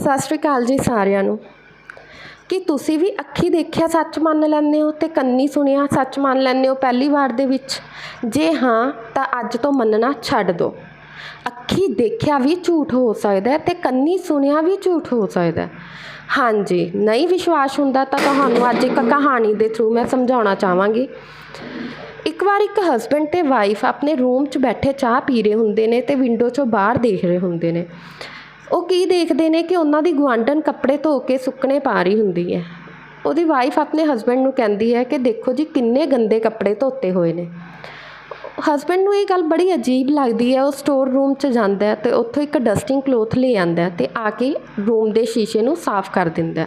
ਸਤਿ ਸ਼੍ਰੀ ਅਕਾਲ ਜੀ ਸਾਰਿਆਂ ਨੂੰ। ਕੀ ਤੁਸੀਂ ਵੀ ਅੱਖੀ ਦੇਖਿਆ ਸੱਚ ਮੰਨ ਲੈਂਦੇ ਹੋ ਤੇ ਕੰਨੀ ਸੁਣਿਆ ਸੱਚ ਮੰਨ ਲੈਂਦੇ ਹੋ ਪਹਿਲੀ ਵਾਰ ਦੇ ਵਿੱਚ? ਜੇ ਹਾਂ, ਤਾਂ ਅੱਜ ਤੋਂ ਮੰਨਣਾ ਛੱਡ ਦਿਓ ਅੱਖੀ ਦੇਖਿਆ ਵੀ ਝੂਠ ਹੋ ਸਕਦਾ ਹੈ ਤੇ ਕੰਨੀ ਸੁਣਿਆ ਵੀ ਝੂਠ ਹੋ ਸਕਦਾ। ਹਾਂਜੀ, ਨਹੀਂ ਵਿਸ਼ਵਾਸ ਹੁੰਦਾ ਤਾਂ ਤੁਹਾਨੂੰ ਅੱਜ ਇੱਕ ਕਹਾਣੀ ਦੇ ਥਰੂ ਮੈਂ ਸਮਝਾਉਣਾ ਚਾਹਾਂਗੀ। ਇੱਕ ਵਾਰ ਇੱਕ ਹਸਬੈਂਡ ਤੇ ਵਾਈਫ ਆਪਣੇ ਰੂਮ 'ਚ ਬੈਠੇ ਚਾਹ ਪੀ ਰਹੇ ਹੁੰਦੇ ਨੇ ਤੇ ਵਿੰਡੋ 'ਚੋਂ ਬਾਹਰ ਦੇਖ ਰਹੇ ਹੁੰਦੇ ਨੇ। ਉਹ ਕੀ ਦੇਖਦੇ ਨੇ ਕਿ ਉਹਨਾਂ ਦੀ ਗੁਆਂਢਣ ਕੱਪੜੇ ਧੋ ਕੇ ਸੁੱਕਣੇ ਪਾ ਰਹੀ ਹੁੰਦੀ ਹੈ। ਉਹਦੀ ਵਾਈਫ ਆਪਣੇ ਹਸਬੈਂਡ ਨੂੰ ਕਹਿੰਦੀ ਹੈ ਕਿ ਦੇਖੋ ਜੀ ਕਿੰਨੇ ਗੰਦੇ ਕੱਪੜੇ ਧੋਤੇ ਹੋਏ ਨੇ। ਹਸਬੈਂਡ ਨੂੰ ਇਹ ਗੱਲ ਬੜੀ ਅਜੀਬ ਲੱਗਦੀ ਹੈ, ਉਹ ਸਟੋਰ ਰੂਮ 'ਚ ਜਾਂਦਾ ਹੈ ਤੇ ਉੱਥੋਂ ਇੱਕ ਡਸਟਿੰਗ ਕਲੋਥ ਲੈ ਆਂਦਾ ਹੈ ਤੇ ਆ ਕੇ ਰੂਮ ਦੇ ਸ਼ੀਸ਼ੇ ਨੂੰ ਸਾਫ਼ ਕਰ ਦਿੰਦਾ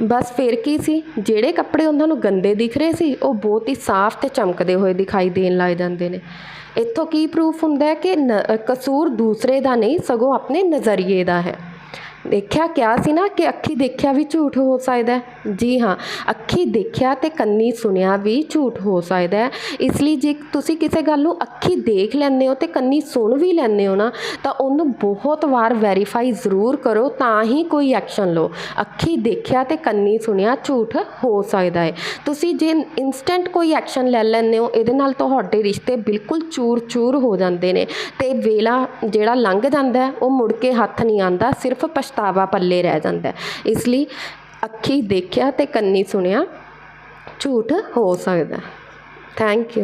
ਬਸ ਫਿਰ ਕੀ ਸੀ? ਜਿਹੜੇ ਕੱਪੜੇ ਉਹਨਾਂ ਨੂੰ ਗੰਦੇ ਦਿਖ ਰਹੇ ਸੀ, ਉਹ ਬਹੁਤ ਹੀ ਸਾਫ਼ ਤੇ ਚਮਕਦੇ ਹੋਏ ਦਿਖਾਈ ਦੇਣ ਲੱਗ ਜਾਂਦੇ ਨੇ। ਇੱਥੋਂ ਕੀ ਪਰੂਫ ਹੁੰਦਾ ਕਿ ਨ- ਕਸੂਰ ਦੂਸਰੇ ਦਾ ਨਹੀਂ, ਸਗੋਂ ਆਪਣੇ ਨਜ਼ਰੀਏ ਦਾ ਹੈ? ਦੇਖਿਆ ਕਿਹਾ ਸੀ ਨਾ ਕਿ ਅੱਖੀ ਦੇਖਿਆ ਵੀ ਝੂਠ ਹੋ ਸਕਦਾ ਜੀ ਹਾਂ, ਅੱਖੀ ਦੇਖਿਆ ਤੇ ਕੰਨੀ ਸੁਣਿਆ ਵੀ ਝੂਠ ਹੋ ਸਕਦਾ ਇਸ ਲਈ ਜੇ ਤੁਸੀਂ ਕਿਸੇ ਗੱਲ ਨੂੰ ਅੱਖੀ ਦੇਖ ਲੈਂਦੇ ਹੋ ਤੇ ਕੰਨੀ ਸੁਣ ਵੀ ਲੈਂਦੇ ਹੋ ਨਾ, ਤਾਂ ਉਹਨੂੰ ਬਹੁਤ ਵਾਰ ਵੈਰੀਫਾਈ ਜ਼ਰੂਰ ਕਰੋ, ਤਾਂ ਹੀ ਕੋਈ ਐਕਸ਼ਨ ਲਓ। ਅੱਖੀ ਦੇਖਿਆ ਤੇ ਕੰਨੀ ਸੁਣਿਆ ਝੂਠ ਹੋ ਸਕਦਾ ਹੈ। ਤੁਸੀਂ ਜੇ ਇਨਸਟੈਂਟ ਕੋਈ ਐਕਸ਼ਨ ਲੈ ਲੈਂਦੇ ਹੋ, ਇਹਦੇ ਨਾਲ ਤੁਹਾਡੇ ਰਿਸ਼ਤੇ ਬਿਲਕੁਲ ਚੂਰ-ਚੂਰ ਹੋ ਜਾਂਦੇ ਨੇ ਤੇ ਵੇਲਾ ਜਿਹੜਾ ਲੰਘ ਜਾਂਦਾ ਉਹ ਮੁੜ ਕੇ ਹੱਥ ਨਹੀਂ ਆਂਦਾ ਸਿਰਫ ਪਛਤਾਵਾ ਪੱਲੇ ਰਹਿ ਜਾਂਦਾ ਇਸ ਲਈ ਅੱਖੀ ਦੇਖਿਆ ਤੇ ਕੰਨੀ ਸੁਣਿਆ ਝੂਠ ਹੋ ਸਕਦਾ ਥੈਂਕ ਯੂ